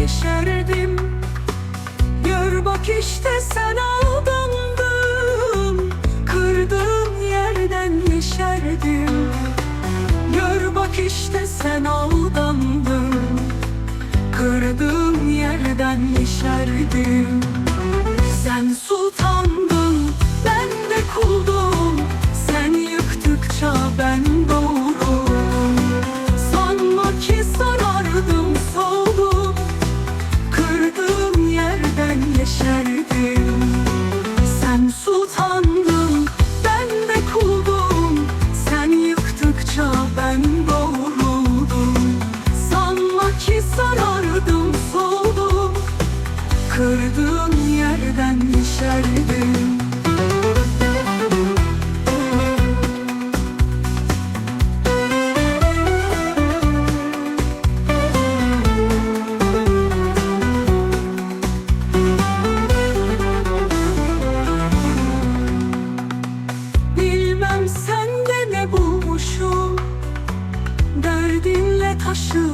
yeşerdim Gör bak işte sen aldandın. Kırdığım yerden yeşerdim Gör bak işte sen aldandın. Kırdığım yerden yeşerdim Kırdığın yerden düşerdim. Bilmem sende ne bulmuşum. Derdinle taşı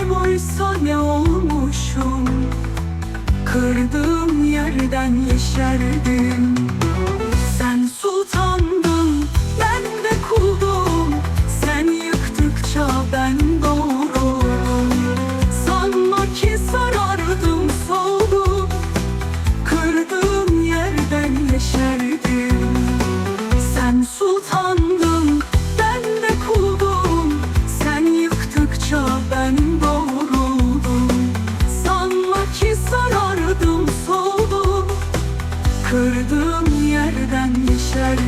Kim ne olmuşum? Kırdığım yerden yeşerdim. Kırdığım yerden düşer